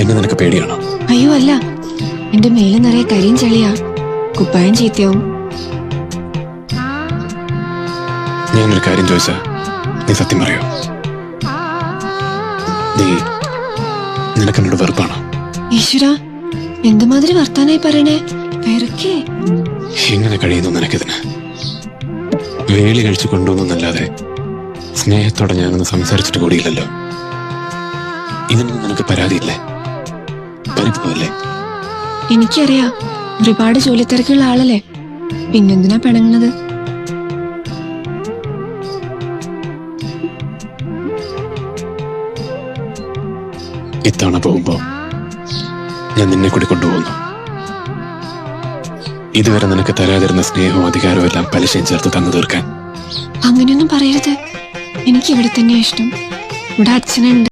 എന്നെ നിനക്ക് പേടിയാണോ? അയ്യോ അല്ല. എന്റെ മേലെ നിറയെ കരിയും ചളിയാ. കുപ്പായം ചീത്തയാവും. ഞാനൊരു കാര്യം ചോദിച്ചാ നീ സത്യം പറയോ? നീ നിനക്ക് എന്നോട് വെറുപ്പാണോ? ഈശ്വര എന്തുമാതിരി വർത്താനായി പറയണേ? വെറുക്കേ. എങ്ങനെ കഴിയുന്നു നിനക്കിതിന്? വേലി കഴിച്ചു കൊണ്ടുവന്നല്ലാതെ സ്നേഹത്തോടെ ഞാനൊന്ന് സംസാരിച്ചിട്ട് കൂടിയില്ലല്ലോ. പരാതിയില്ലേ പരിഭവല്ലേ എനിക്കറിയാം. ഒരുപാട് ജോലിത്തിരക്കുള്ള ആളല്ലേ? പിന്നെന്തിനാ പിണങ്ങുന്നത്? ഇത്തവണ പോകുമ്പോ ഞാൻ നിന്നെ കൂടി കൊണ്ടുപോകുന്നു. ഇതുവരെ നിനക്ക് തരാതിരുന്ന സ്നേഹവും അധികാരവും എല്ലാം പലിശയും ചേർത്ത് തന്നു തീർക്കാൻ. അങ്ങനെയൊന്നും പറയരുത്. എനിക്ക് ഇവിടെ തന്നെയാ ഇഷ്ടം. ഇവിടെ അച്ഛനുണ്ട്.